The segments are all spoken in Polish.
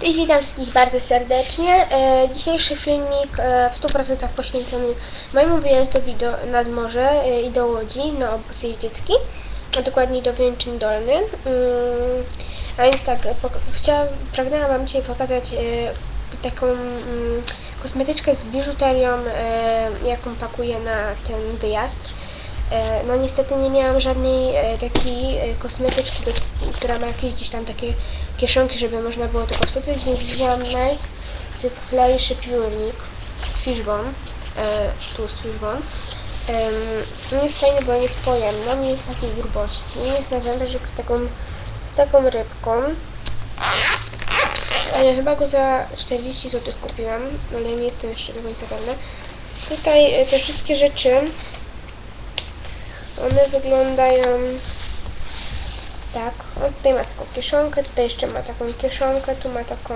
Cześć, witam wszystkich bardzo serdecznie. E, dzisiejszy filmik e, w 100% poświęcony mojemu wyjazdowi do, nad morze e, i do Łodzi na obóz jeździecki, a dokładniej do Więczyn Dolny. Mm, a więc tak, pok- chciałam, pragnęłam Wam dzisiaj pokazać e, taką mm, kosmetyczkę z biżuterią, e, jaką pakuję na ten wyjazd. E, No niestety nie miałam żadnej e, takiej e, kosmetyczki, do, która ma jakieś gdzieś tam takie kieszonki, żeby można było tego wsadzić, więc wzięłam najsyplejszy piórnik z Fishbone, tu z Fishbone. No jest fajny, bo jest pojemny, nie jest takiej grubości, jest na zębeczek z taką, z taką rybką. Ale chyba go za 40 zł kupiłam, ale nie jestem jeszcze do końca pewna. Tutaj te wszystkie rzeczy one wyglądają tak. Tutaj ma taką kieszonkę, tutaj jeszcze ma taką kieszonkę, tu ma taką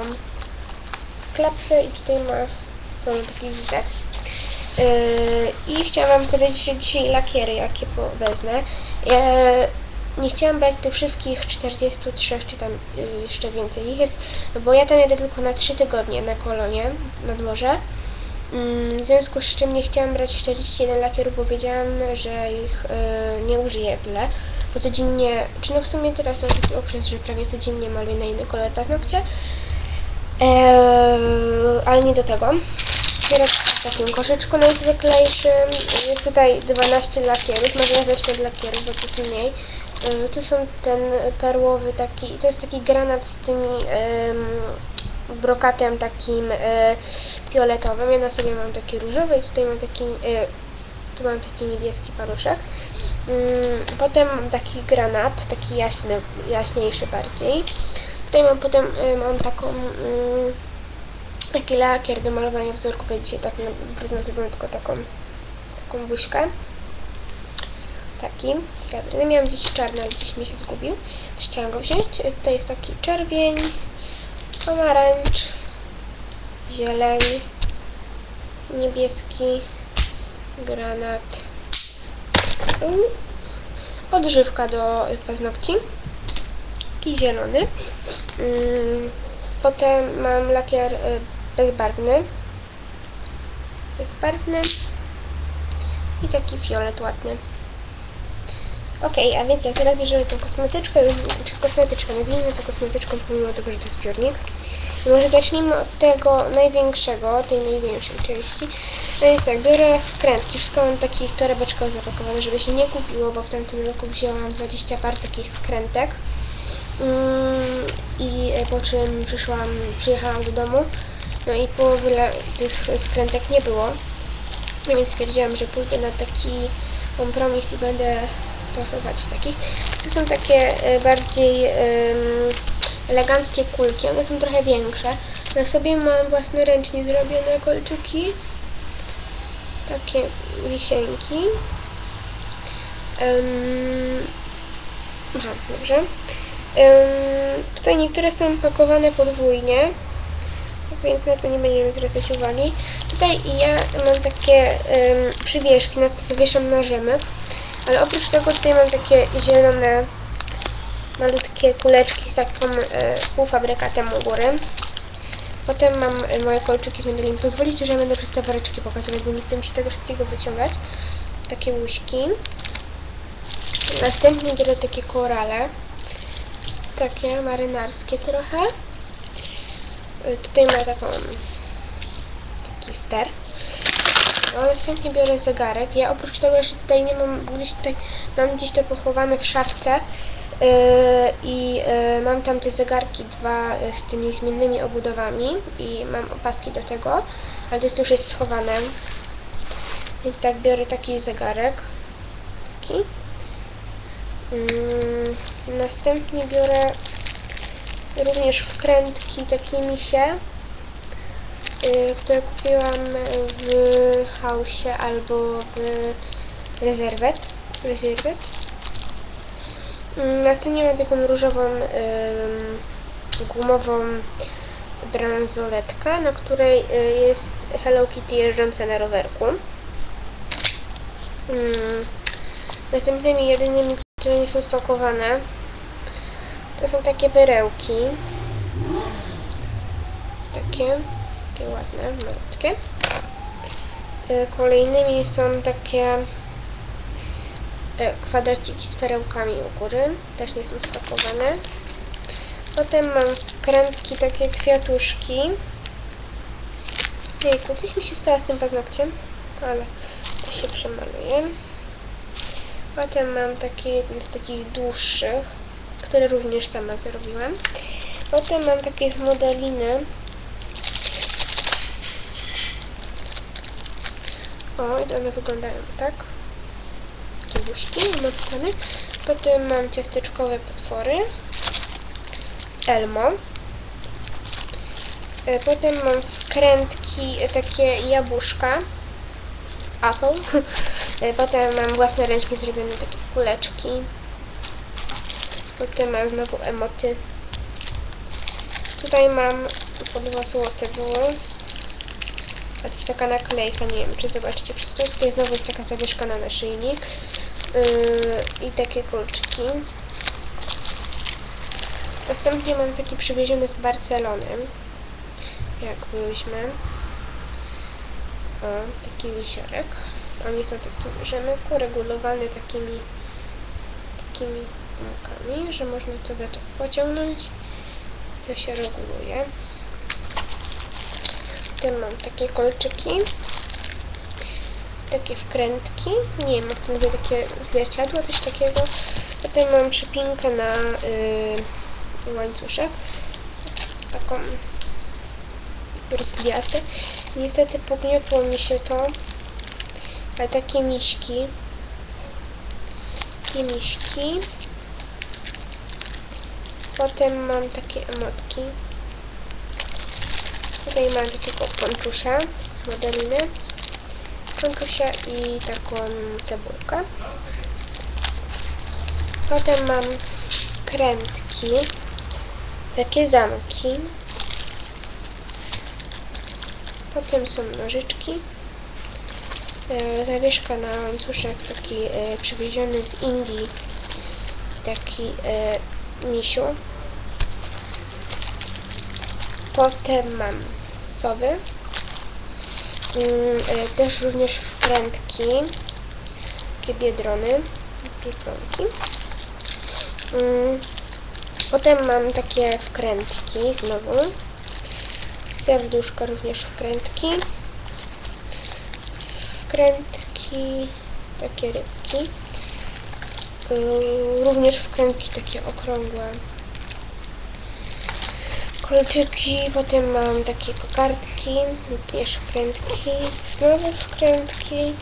klapsę i tutaj ma no, taki wzet. Yy, I chciałam Wam powiedzieć, dzisiaj lakiery, jakie wezmę. Ja nie chciałam brać tych wszystkich 43, czy tam yy, jeszcze więcej ich jest, bo ja tam jedę tylko na 3 tygodnie na kolonie nad morze. Mm, W związku z czym nie chciałam brać 41 lakierów, bo wiedziałam, że ich y, nie użyję tyle. Bo codziennie, czy no w sumie teraz mam taki okres, że prawie codziennie maluję na inny kolor paznokcie. Eee, ale nie do tego. Teraz w takim koszyczku najzwyklejszym. Jest tutaj 12 lakierów. Może ja zacznę od lakierów, bo to jest mniej. Yy, tu są ten perłowy taki, to jest taki granat z tymi em, brokatem takim e, fioletowym. Ja na sobie mam taki różowy i tutaj mam taki, e, tu mam taki niebieski paluszek. Mm, potem mam taki granat, taki jasny, jaśniejszy bardziej. Tutaj mam potem e, mam taką mm, taki lakier do malowania wzorków. Ja dzisiaj tak brudno zrobiłam tylko taką, taką buźkę. Taki srebrny. Miałam gdzieś czarny, ale gdzieś mi się zgubił. Też chciałam go wziąć. E, Tutaj jest taki czerwień, pomarańcz, zieleń, niebieski, granat, mm, odżywka do paznokci, taki zielony. Mm, Potem mam lakier y, bezbarwny, bezbarwny i taki fiolet ładny. Ok, a więc teraz bierzemy tą kosmetyczkę, czy kosmetyczkę, nazwijmy to kosmetyczką pomimo tego, że to jest piórnik. I może zacznijmy od tego największego, tej największej części. No jest tak, biorę wkrętki, wszystko mam takich torebeczkach zapakowane, żeby się nie kupiło, bo w tamtym roku wzięłam 20 par takich wkrętek. Mm, I e, po czym przyszłam, przyjechałam do domu, no i połowy tych wkrętek nie było. No więc stwierdziłam, że pójdę na taki kompromis i będę w takich. To są takie e, bardziej em, eleganckie kulki, one są trochę większe. Na sobie mam własnoręcznie zrobione kolczyki. Takie wisienki. Em, aha, dobrze. Em, tutaj niektóre są pakowane podwójnie, tak więc na to nie będziemy zwracać uwagi. Tutaj ja mam takie em, przywieszki, na co zawieszam na rzemyk. Ale oprócz tego tutaj mam takie zielone, malutkie kuleczki z taką e, półfabrykatem u góry. Potem mam e, moje kolczyki z medaliem. Pozwolicie, że będę przez te woreczki pokazywać, bo nie chcę mi się tego wszystkiego wyciągać. Takie łuśki. Następnie biorę takie korale. Takie marynarskie trochę. E, Tutaj ma taką taki ster. No, następnie biorę zegarek. Ja oprócz tego jeszcze tutaj nie mam, gdzieś tutaj mam gdzieś to pochowane w szafce yy, i yy, mam tam te zegarki dwa yy, z tymi zmiennymi obudowami i mam opaski do tego, ale to już jest schowane. Więc tak biorę taki zegarek. Taki. Mm, następnie biorę również wkrętki takie misie y, które kupiłam w Hausie albo w Rezerwet. Rezerwet. Mm, Następnie mam taką różową gumową bransoletkę, na której y, jest Hello Kitty jeżdżące na rowerku. Mm, Następnymi jedynymi, które nie są spakowane, to są takie perełki. takie, takie ładne, malutkie. E, Kolejnymi są takie e, kwadraciki z perełkami u góry, też nie są spakowane. Potem mam krętki, takie kwiatuszki. Jejku, coś mi się stało z tym paznokciem, ale to się przemaluje. Potem mam taki jeden z takich dłuższych, które również sama zrobiłam. Potem mam takie z modeliny. O, i one wyglądają tak. Takie buźki napisane. Potem mam ciasteczkowe potwory. Elmo. E, Potem mam wkrętki, e, takie jabłuszka. Apple. E, Potem mam własnoręcznie zrobione takie kuleczki. Potem mam znowu emoty. Tutaj mam po 2 złote było. A to jest taka naklejka, nie wiem czy zobaczycie przez to. Tutaj znowu jest taka zawieszka na naszyjnik. Yy, I takie kolczyki. Następnie mam taki przywieziony z Barcelony. Jak byliśmy. O, taki wisiorek. Oni są taki, że myku regulowany takimi takimi łukami, że można to za to pociągnąć. To się reguluje. Potem mam takie kolczyki. Takie wkrętki. Nie wiem, jak mówię, takie zwierciadło, coś takiego. Potem mam przypinkę na yy, łańcuszek. Taką rozgwiatę. Niestety pogniotło mi się to. Ale takie miśki. Takie miśki. Potem mam takie emotki. Tutaj mam takiego ponczusia z modeliny. Ponczusia i taką cebulkę. Potem mam krętki. Takie zamki. Potem są nożyczki. E, zawieszka na łańcuszek taki e, przywieziony z Indii. Taki e, misiu. Potem mam sowy. Mm, e, też również wkrętki. Takie biedrony. Biedronki. Mm, potem mam takie wkrętki znowu. Serduszko również wkrętki. Wkrętki, takie rybki. Yy, również wkrętki takie okrągłe. Kolczyki, potem mam takie kokardki, również wkrętki, znowu wkrętki,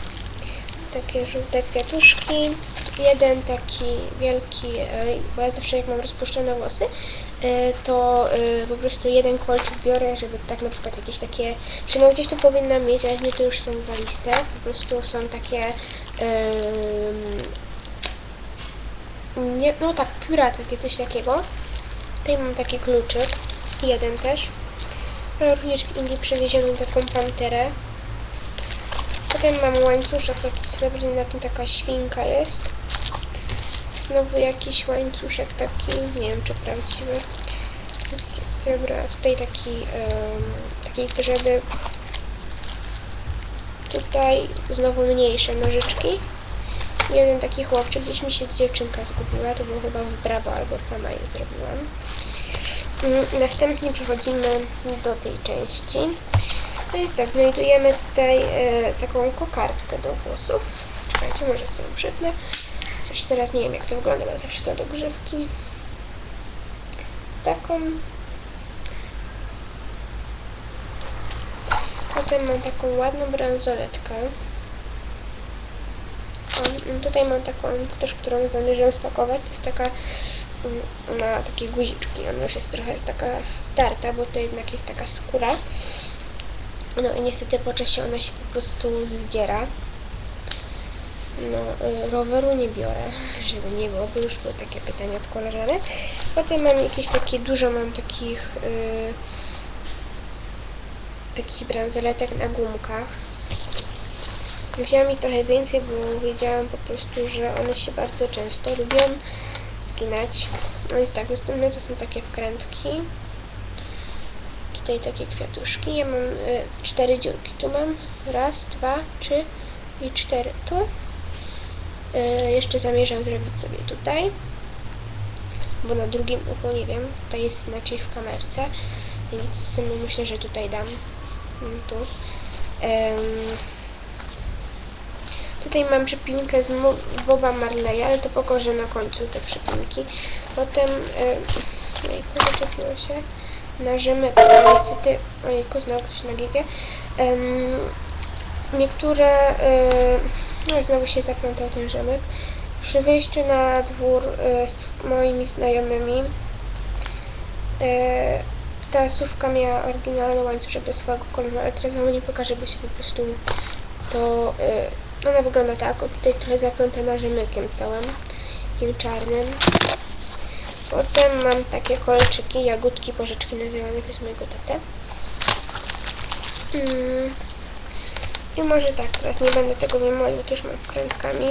takie żółte kwiatuszki, jeden taki wielki, e, bo ja zawsze jak mam rozpuszczone włosy, e, to e, po prostu jeden kolczyk biorę, żeby tak na przykład jakieś takie, no gdzieś tu powinnam mieć, ale nie to już są waliste, po prostu są takie nie, no tak, pióra takie, coś takiego. Tutaj mam taki kluczyk, jeden też. Również z Indii przywieziony taką panterę. Potem mam łańcuszek taki srebrny, na tym taka świnka jest. Znowu jakiś łańcuszek taki, nie wiem czy prawdziwy. Srebra, tutaj taki, um, taki żeby tutaj znowu mniejsze nożyczki. Jeden taki chłopczyk, gdzieś mi się dziewczynka zgubiła, to było chyba w Brawo albo sama je zrobiłam. Mm, Następnie przechodzimy do tej części. To jest tak, znajdujemy tutaj e, taką kokardkę do włosów. Czekajcie, może sobie przypnę. Coś teraz nie wiem jak to wygląda, ale zawsze to do grzywki. Taką. Potem mam taką ładną bransoletkę. O, mm, Tutaj mam taką też, którą zamierzam spakować. To jest taka mm, na takie guziczki. Ona już jest trochę taka starta, bo to jednak jest taka skóra. No i niestety po czasie ona się po prostu zdziera. No, y, roweru nie biorę, żeby nie było, bo już były takie pytania od koleżanek. Potem mam jakieś takie, dużo mam takich y, takich bransoletek na gumkach. Wzięłam ich trochę więcej, bo wiedziałam po prostu, że one się bardzo często lubią zginać. No więc tak, następne to są takie wkrętki. tutaj takie kwiatuszki. Ja mam y, cztery dziurki. Tu mam raz, dwa, trzy i cztery tu. Y, jeszcze zamierzam zrobić sobie tutaj. Bo na drugim uchu, nie wiem, to jest inaczej w kamerce. Więc myślę, że tutaj dam. Mm, Tu. Em, Tutaj mam przypinkę z Boba Marleya, ale to pokorzę na końcu te przypinki. Potem, yy, ojejku, zaczepiło się na rzemek, ale niestety, ojejku, znowu ktoś na gigę. Niektóre, yy, no znowu się zaplątał ten rzemek. Przy wyjściu na dwór yy, z moimi znajomymi, ta słówka miała oryginalny łańcuszek do swojego koloru, ale teraz wam nie pokażę, bo się po prostu to ona wygląda tak, tutaj jest trochę zaplątana rzemykiem całym, takim czarnym. Potem mam takie kolczyki, jagódki, porzeczki nazywane przez mojego tatę. Mm. I może tak, teraz nie będę tego wyjmować, bo to już mam wkrętkami.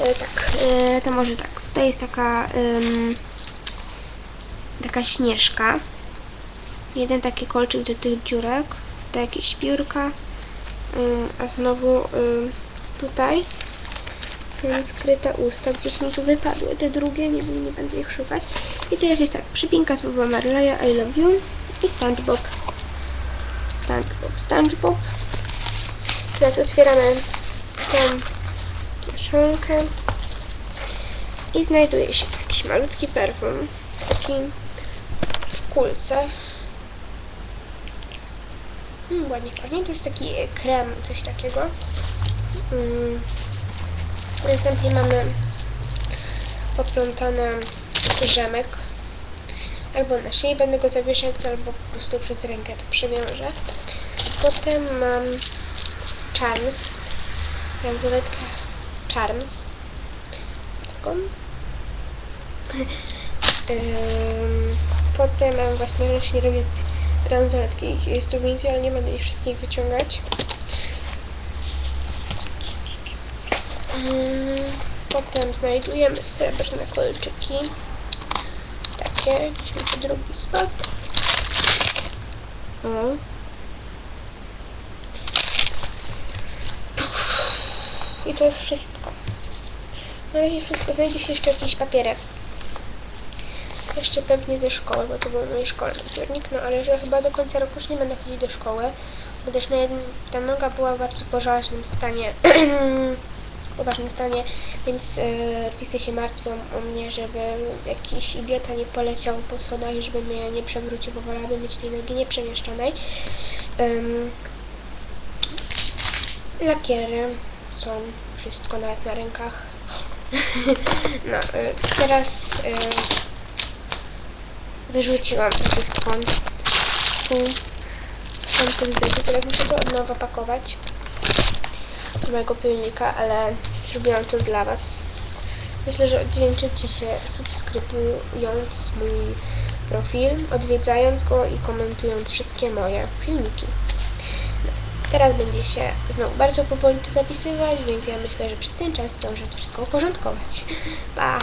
E, tak, e, to może tak, tutaj jest taka ym, taka śnieżka. Jeden taki kolczyk do tych dziurek, to jakieś piórka, a znowu tutaj są skryte usta, gdzieś mi tu wypadły te drugie, nie wiem, nie będę ich szukać. I teraz jest tak, przypinka z Boba Marleya, I love you i SpongeBob. SpongeBob, SpongeBob. Teraz otwieramy tą kieszonkę i znajduje się jakiś malutki perfum, taki w kulce. Mm, ładnie pachnie. To jest taki e, krem, coś takiego. Mm. Następnie mamy poplątany rzemek. Albo na szyi będę go zawieszać, albo po prostu przez rękę to przewiążę. Potem mam Charms. Bransoletkę Charms. Taką. Potem mam właśnie ręcznie robię bransoletki. Ich Jest tu więcej, ale nie będę ich wszystkich wyciągać. Mm, Potem znajdujemy srebrne kolczyki. Takie, tu drugi spot. O. I to jest wszystko. Na razie wszystko. Znajdzie się jeszcze jakiś papierek. Jeszcze pewnie ze szkoły, bo to był mój szkolny zbiornik, no ale że chyba do końca roku już nie będę chodzić do szkoły, bo też na jednym, ta noga była w bardzo poważnym stanie, poważnym stanie, więc e, rodzice się martwią o mnie, żeby jakiś idiota nie poleciał po schodach i żeby mnie nie przewrócił, bo wolałabym mieć tej nogi nieprzemieszczanej. Um, lakiery są, wszystko nawet na rękach. no, e, teraz e, wyrzuciłam to wszystko. Tu są te zdjęcia, które muszę to od nowa pakować do mojego pilnika, ale zrobiłam to dla Was. Myślę, że odwdzięczycie się subskrybując mój profil, odwiedzając go i komentując wszystkie moje filmiki. Teraz będzie się znowu bardzo powoli to zapisywać, więc ja myślę, że przez ten czas zdążę to wszystko uporządkować. Pa!